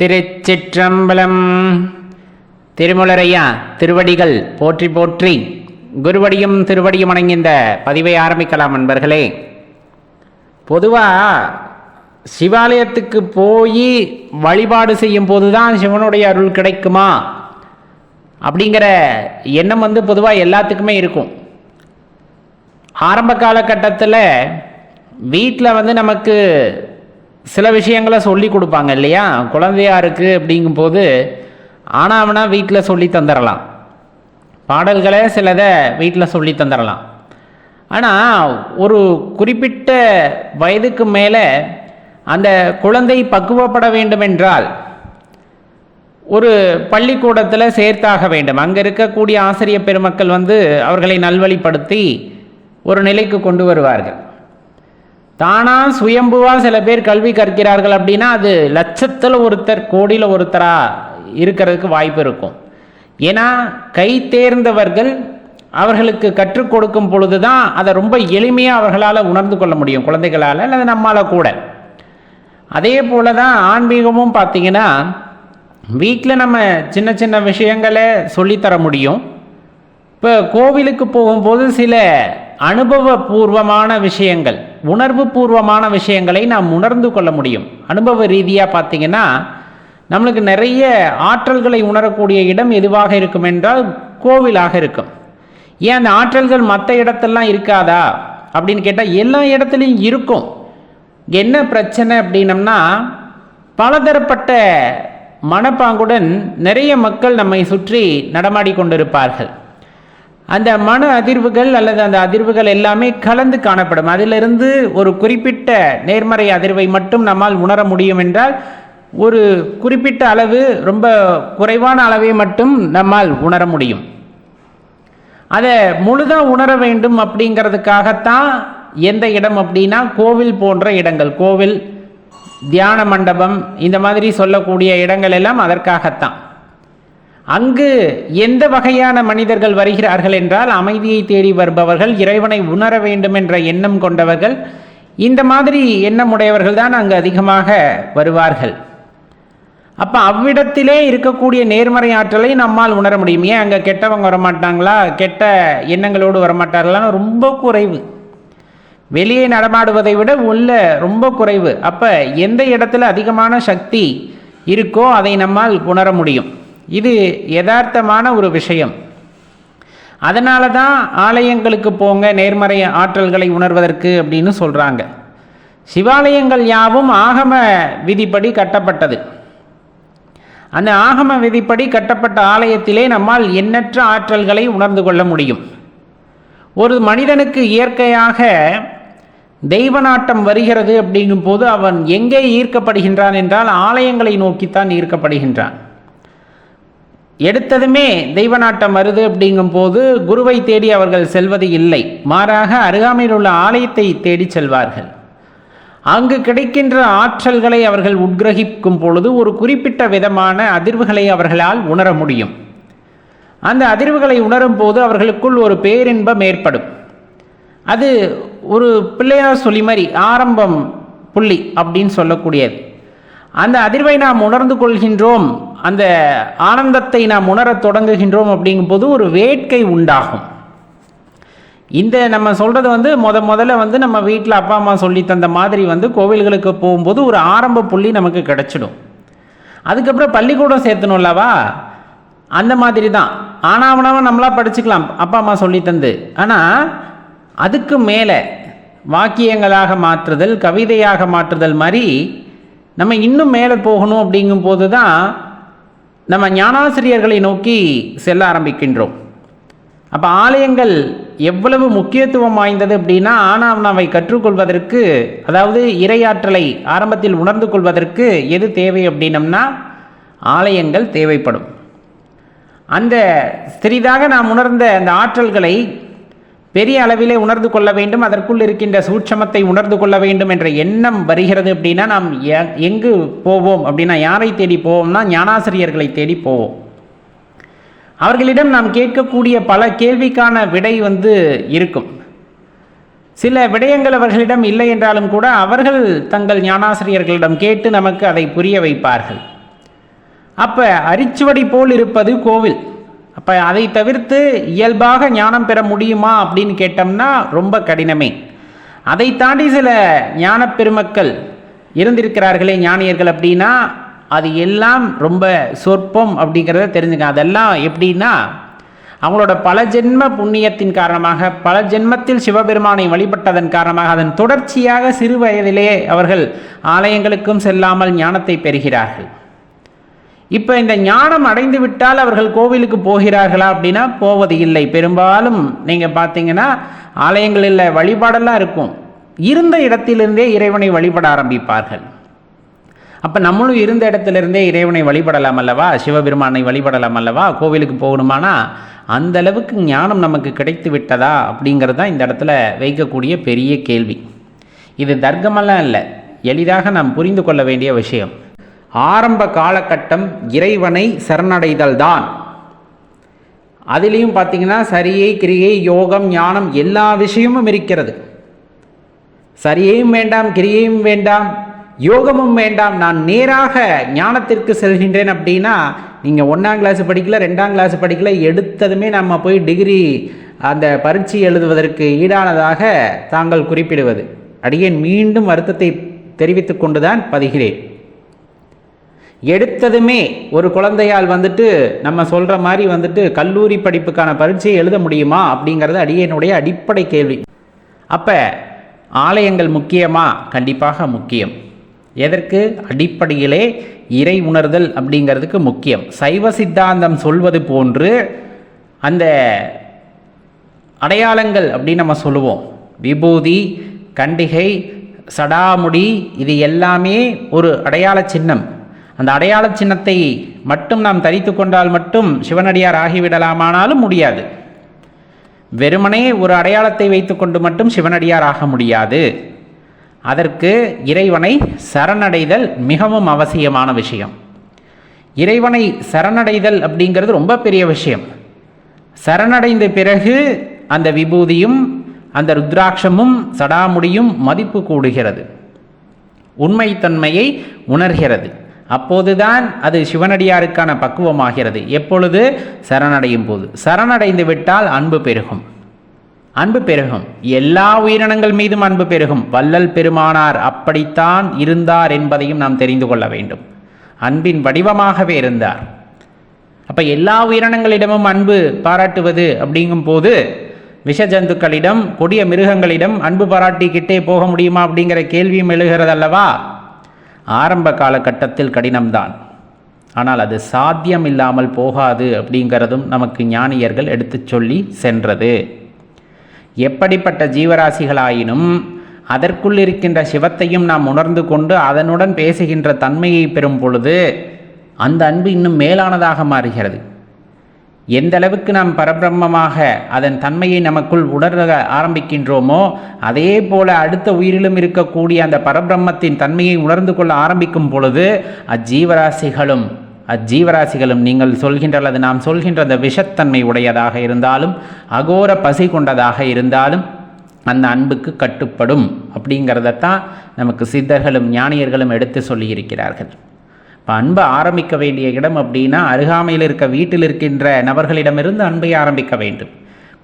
திருச்சிற்றம்பலம். திருமுலரையா திருவடிகள் போற்றி போற்றி குருவடியும் திருவடியும் அடங்கிய இந்த பதிவை ஆரம்பிக்கலாம் நண்பர்களே. பொதுவாக சிவாலயத்துக்கு போய் வழிபாடு செய்யும் போது தான் சிவனுடைய அருள் கிடைக்குமா? அப்படிங்கிற எண்ணம் வந்து பொதுவாக எல்லாத்துக்குமே இருக்கும். ஆரம்ப காலகட்டத்தில் வீட்டில் வந்து நமக்கு சில விஷயங்களை சொல்லி கொடுப்பாங்க இல்லையா? குழந்தையா இருக்குது அப்படிங்கும்போது ஆனாவனா வீட்டில் சொல்லி தந்துடலாம் பாடல்களை சிலதை வீட்டில் சொல்லி தந்துடலாம் ஆனால் ஒரு குறிப்பிட்ட வயதுக்கு மேலே அந்த குழந்தை பக்குவப்பட வேண்டுமென்றால் ஒரு பள்ளிக்கூடத்தில் சேர்த்தாக வேண்டும். அங்கே இருக்கக்கூடிய ஆசிரியர் பெருமக்கள் வந்து அவர்களை நல்வழிப்படுத்தி ஒரு நிலைக்கு கொண்டு வருவார்கள். தானா சுயம்புவா சில பேர் கல்வி கற்கிறார்கள் அப்படின்னா அது லட்சத்தில் ஒருத்தர் கோடியில் ஒருத்தரா இருக்கிறதுக்கு வாய்ப்பு இருக்கும். ஏன்னா கை தேர்ந்தவர்கள் அவர்களுக்கு கற்றுக் கொடுக்கும் பொழுது தான் அதை ரொம்ப எளிமையாக அவர்களால் உணர்ந்து கொள்ள முடியும் குழந்தைகளால் அல்லது நம்மால் கூட. அதே போல தான் ஆன்மீகமும் பார்த்தீங்கன்னா வீட்டில் நம்ம சின்ன சின்ன விஷயங்களை சொல்லித்தர முடியும். இப்போ கோவிலுக்கு போகும்போது சில அனுபவபூர்வமான விஷயங்கள் உணர்வு பூர்வமான விஷயங்களை நாம் உணர்ந்து கொள்ள முடியும். அனுபவ ரீதியாக பார்த்தீங்கன்னா நம்மளுக்கு நிறைய ஆற்றல்களை உணரக்கூடிய இடம் எதுவாக இருக்கும் என்றால் கோவிலாக இருக்கும். ஏன் அந்த ஆற்றல்கள் மற்ற இடத்தெல்லாம் இருக்காதா? அப்படின்னு கேட்டால் எல்லா இடத்துலையும் இருக்கும். என்ன பிரச்சனை அப்படின்னம்னா பலதரப்பட்ட மனப்பாங்குடன் நிறைய மக்கள் நம்மை சுற்றி நடமாடி கொண்டிருப்பார்கள். அந்த மன அதிர்வுகள் அல்லது அந்த அதிர்வுகள் எல்லாமே கலந்து காணப்படும். அதிலிருந்து ஒரு குறிப்பிட்ட நேர்மறை அதிர்வை மட்டும் நம்மால் உணர முடியும் என்றால் ஒரு குறிப்பிட்ட அளவு ரொம்ப குறைவான அளவை மட்டும் நம்மால் உணர முடியும். அதை முழுதாக உணர வேண்டும் அப்படிங்கிறதுக்காகத்தான் எந்த இடம் அப்படின்னா கோவில் போன்ற இடங்கள். கோவில் தியான மண்டபம் இந்த மாதிரி சொல்லக்கூடிய இடங்கள் எல்லாம் அதற்காகத்தான். அங்கு எந்த வகையான மனிதர்கள் வருகிறார்கள் என்றால் அமைதியை தேடி வருபவர்கள் இறைவனை உணர வேண்டும் என்ற எண்ணம் கொண்டவர்கள். இந்த மாதிரி எண்ணமுடையவர்கள் தான் அங்கு அதிகமாக வருவார்கள். அப்போ அவ்விடத்திலே இருக்கக்கூடிய நேர்மறை ஆற்றலை நம்மால் உணர முடியும். ஏன் அங்கே கெட்டவங்க வரமாட்டாங்களா? கெட்ட எண்ணங்களோடு வரமாட்டார்களான்னு ரொம்ப குறைவு. வெளியே நடமாடுவதை விட உள்ள ரொம்ப குறைவு. அப்போ எந்த இடத்துல அதிகமான சக்தி இருக்கோ அதை நம்மால் உணர முடியும். இது யதார்த்தமான ஒரு விஷயம். அதனால தான் ஆலயங்களுக்கு போங்க நேர்மறை ஆற்றல்களை உணர்வதற்கு அப்படின்னு சொல்கிறாங்க சிவாலயங்கள் யாவும் ஆகம விதிப்படி கட்டப்பட்டது. அந்த ஆகம விதிப்படி கட்டப்பட்ட ஆலயத்திலே நம்மால் எண்ணற்ற ஆற்றல்களை உணர்ந்து கொள்ள முடியும். ஒரு மனிதனுக்கு இயற்கையாக தெய்வ நாட்டம் வருகிறது அப்படிங்கும் போது அவன் எங்கே ஈர்க்கப்படுகின்றான் என்றால் ஆலயங்களை நோக்கித்தான் ஈர்க்கப்படுகின்றான். எடுத்ததுமே தெய்வநாட்டம் வருது அப்படிங்கும் போது குருவை தேடி அவர்கள் செல்வது இல்லை. மாறாக அருகாமையில் உள்ள ஆலயத்தை தேடி செல்வார்கள். அங்கு கிடைக்கின்ற ஆற்றல்களை அவர்கள் உட்கிரகிக்கும் பொழுது ஒரு குறிப்பிட்ட விதமான அதிர்வுகளை அவர்களால் உணர முடியும். அந்த அதிர்வுகளை உணரும் போது அவர்களுக்குள் ஒரு பேரின்பம் ஏற்படும். அது ஒரு பிள்ளையார் சொல்லி மாதிரி ஆரம்பம் புள்ளி அப்படின்னு சொல்லக்கூடியது. அந்த அதிர்வை நாம் உணர்ந்து கொள்கின்றோம். அந்த ஆனந்தத்தை நாம் உணரத் தொடங்குகின்றோம் அப்படிங்கும்போது ஒரு வேட்கை உண்டாகும். இந்த நம்ம சொல்கிறது வந்து முத முதல்ல வந்து நம்ம வீட்டில் அப்பா அம்மா சொல்லி தந்த மாதிரி வந்து கோவில்களுக்கு போகும்போது ஒரு ஆரம்ப புள்ளி நமக்கு கிடச்சிடும். அதுக்கப்புறம் பள்ளிக்கூடம் சேர்த்தணும்லவா? அந்த மாதிரி தான். ஆனாவனாவும் நம்மளா படிச்சுக்கலாம். அப்பா அம்மா சொல்லி தந்து. ஆனால் அதுக்கு மேலே வாக்கியங்களாக மாற்றுதல் கவிதையாக மாற்றுதல் மாதிரி நம்ம இன்னும் மேலே போகணும் அப்படிங்கும்போது தான் நம்ம ஞானாசிரியர்களை நோக்கி செல்ல ஆரம்பிக்கின்றோம். அப்போ ஆலயங்கள் எவ்வளவு முக்கியத்துவம் வாய்ந்தது அப்படின்னா ஆனாவனாவை கற்றுக்கொள்வதற்கு அதாவது இரையாற்றலை ஆரம்பத்தில் உணர்ந்து கொள்வதற்கு எது தேவை அப்படின்னம்னா ஆலயங்கள் தேவைப்படும். அந்த சிறிதாக நாம் உணர்ந்த அந்த ஆற்றல்களை பெரிய அளவிலே உணர்ந்து கொள்ள வேண்டும் அதற்குள் இருக்கின்ற சூட்சமத்தை உணர்ந்து கொள்ள வேண்டும் என்ற எண்ணம் வருகிறது அப்படின்னா நாம் எங்கு போவோம் அப்படின்னா யாரை தேடி போவோம்னா ஞானாசிரியர்களை தேடி போவோம். அவர்களிடம் நாம் கேட்கக்கூடிய பல கேள்விக்கான விடை வந்து இருக்கும். சில விடயங்கள் அவர்களிடம் இல்லை என்றாலும் கூட அவர்கள் தங்கள் ஞானாசிரியர்களிடம் கேட்டு நமக்கு அதை புரிய வைப்பார்கள். அப்போ அரிச்சுவடி போல் இருப்பது கோவில். அப்போ அதை தவிர்த்து இயல்பாக ஞானம் பெற முடியுமா அப்படின்னு கேட்டோம்னா ரொம்ப கடினமே. அதை தாண்டி சில ஞான பெருமக்கள் இருந்திருக்கிறார்களே ஞானியர்கள் அப்படின்னா அது எல்லாம் ரொம்ப சொற்பம் அப்படிங்கிறத தெரிஞ்சுக்க அதெல்லாம் எப்படின்னா அவங்களோட பல ஜென்ம புண்ணியத்தின் காரணமாக பல ஜென்மத்தில் சிவபெருமானை வழிபட்டதன் காரணமாக அதன் தொடர்ச்சியாக சிறு வயதிலே அவர்கள் ஆலயங்களுக்கும் செல்லாமல் ஞானத்தை பெறுகிறார்கள். இப்போ இந்த ஞானம் அடைந்து விட்டால் அவர்கள் கோவிலுக்கு போகிறார்களா அப்படின்னா போவது இல்லை. பெரும்பாலும் நீங்கள் பார்த்தீங்கன்னா ஆலயங்களில் வழிபாடெல்லாம் இருக்கும். இருந்த இடத்திலிருந்தே இறைவனை வழிபட ஆரம்பிப்பார்கள். அப்போ நம்மளும் இருந்த இடத்திலிருந்தே இறைவனை வழிபடலாம் அல்லவா? சிவபெருமானை வழிபடலாம் அல்லவா? கோவிலுக்கு போகணுமானா? அந்த அளவுக்கு ஞானம் நமக்கு கிடைத்து விட்டதா அப்படிங்கிறது தான் இந்த இடத்துல வைக்கக்கூடிய பெரிய கேள்வி. இது தர்க்கமெல்லாம் இல்லை. எளிதாக நாம் புரிந்து கொள்ள வேண்டிய விஷயம். ஆரம்ப காலகட்டம் இறைவனை சரணடைதல் தான் அதுலேயும் பார்த்தீங்கன்னா சரியை கிரியை யோகம் ஞானம் எல்லா விஷயமும் இருக்கிறது. சரியையும் வேண்டாம் கிரியையும் வேண்டாம் யோகமும் வேண்டாம். நான் நேராக ஞானத்திற்கு செல்கின்றேன் அப்படின்னா நீங்கள் ஒன்றாம் கிளாஸ் படிக்கல ரெண்டாம் கிளாஸ் படிக்கல எடுத்ததுமே நம்ம போய் டிகிரி அந்த பரீட்சை எழுதுவதற்கு ஈடானதாக தாங்கள் குறிப்பிடுவது. அடியேன் மீண்டும் வருத்தத்தை தெரிவித்துக் கொண்டுதான் பதிகிறேன். எடுத்ததுமே ஒரு குழந்தையால் வந்துட்டு நம்ம சொல்கிற மாதிரி வந்துட்டு கல்லூரி படிப்புக்கான பரீட்சையை எழுத முடியுமா அப்படிங்கிறது அடியனுடைய அடிப்படை கேள்வி. அப்போ ஆலயங்கள் முக்கியமா? கண்டிப்பாக முக்கியம். எதற்கு? அடிப்படையிலே இறை உணர்தல் அப்படிங்கிறதுக்கு முக்கியம். சைவ சித்தாந்தம் சொல்வது போன்று அந்த அடையாளங்கள் அப்படின்னு நம்ம சொல்லுவோம். விபூதி கண்டிகை சடாமுடி இது எல்லாமே ஒரு அடையாள சின்னம். அந்த அடையாள சின்னத்தை மட்டும் நாம் தரித்து கொண்டால் மட்டும் சிவனடியார் ஆகிவிடலாமானாலும் முடியாது. வெறுமனே ஒரு அடையாளத்தை வைத்துக்கொண்டு மட்டும் சிவனடியார் ஆக முடியாது. அதற்கு இறைவனை சரணடைதல் மிகவும் அவசியமான விஷயம். இறைவனை சரணடைதல் அப்படிங்கிறது ரொம்ப பெரிய விஷயம். சரணடைந்த பிறகு அந்த விபூதியும் அந்த ருத்ராட்சமும் சடாமுடியும் மதிப்பு கூடுகிறது. உண்மைத்தன்மையை உணர்கிறது. அப்போதுதான் அது சிவனடியாருக்கான பக்குவமாகிறது. எப்பொழுது? சரணடையும் போது. சரணடைந்து விட்டால் அன்பு பெருகும். அன்பு பெருகும். எல்லா உயிரினங்கள் மீதும் அன்பு பெருகும். வல்லல் பெருமானார் அப்படித்தான் இருந்தார் என்பதையும் நாம் தெரிந்து கொள்ள வேண்டும். அன்பின் வடிவமாகவே இருந்தார். அப்ப எல்லா உயிரினங்களிடமும் அன்பு பாராட்டுவது அப்படிங்கும் போது விஷ ஜந்துக்களிடம் கொடிய மிருகங்களிடம் அன்பு பாராட்டிக்கிட்டே போக முடியுமா அப்படிங்கிற கேள்வியும் எழுகிறது அல்லவா ஆரம்ப காலகட்டத்தில் கடினம்தான். ஆனால் அது சாத்தியம் இல்லாமல் போகாது அப்படிங்கிறதும் நமக்கு ஞானியர்கள் எடுத்துச் சொல்லி சென்றது. எப்படிப்பட்ட ஜீவராசிகளாயினும் அதற்குள் இருக்கின்ற சிவத்தையும் நாம் உணர்ந்து கொண்டு அதனுடன் பேசுகின்ற தன்மையை பெறும் பொழுது அந்த அன்பு இன்னும் மேலானதாக மாறுகிறது. எந்த அளவுக்கு நாம் பரபிரம்மமாக அதன் தன்மையை நமக்குள் உணர ஆரம்பிக்கின்றோமோ அதே போல அடுத்த உயிரிலும் இருக்கக்கூடிய அந்த பரபிரம்மத்தின் தன்மையை உணர்ந்து கொள்ள ஆரம்பிக்கும் பொழுது அஜீவராசிகளும் அஜீவராசிகளும் நீங்கள் சொல்கின்ற அல்லது நாம் சொல்கின்ற அந்த விஷத்தன்மை உடையதாக இருந்தாலும் அகோர பசி கொண்டதாக இருந்தாலும் அந்த அன்புக்கு கட்டுப்படும். அப்படிங்கிறதத்தான் நமக்கு சித்தர்களும் ஞானியர்களும் எடுத்து சொல்லியிருக்கிறார்கள். அன்பை ஆரம்பிக்க வேண்டிய இடம் அப்படின்னா அருகாமையில் இருக்க வீட்டில் இருக்கின்ற நபர்களிடமிருந்து அன்பை ஆரம்பிக்க வேண்டும்.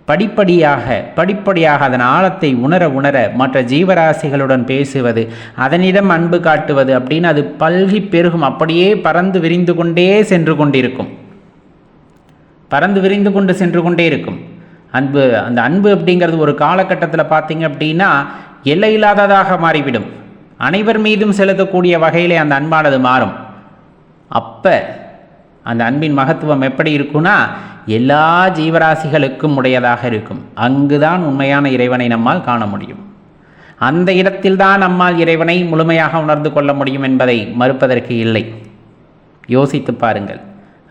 படிப்படியாக படிப்படியாக அதன் ஆழத்தை உணர உணர மற்ற ஜீவராசிகளுடன் பேசுவது அதனிடம் அன்பு காட்டுவது அப்படின்னு அது பல்கி பெருகும். அப்படியே பறந்து விரிந்து கொண்டே சென்று கொண்டிருக்கும். பறந்து விரிந்து கொண்டு சென்று கொண்டே இருக்கும். அன்பு அந்த அன்பு அப்படிங்கிறது ஒரு காலகட்டத்தில் பார்த்தீங்க அப்படின்னா எல்லையில்லாததாக மாறிவிடும். அனைவர் மீதும் செலுத்தக்கூடிய வகையிலே அந்த அன்பானது மாறும். அப்போ அந்த அன்பின் மகத்துவம் எப்படி இருக்கும்னா எல்லா ஜீவராசிகளுக்கும் உடையதாக இருக்கும். அங்குதான் உண்மையான இறைவனை நம்மால் காண முடியும். அந்த இடத்தில்தான் நம்மால் இறைவனை முழுமையாக உணர்ந்து கொள்ள முடியும் என்பதை மறுப்பதற்கு இல்லை. யோசித்து பாருங்கள்.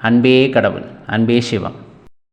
அன்பே கடவுள் அன்பே சிவம்.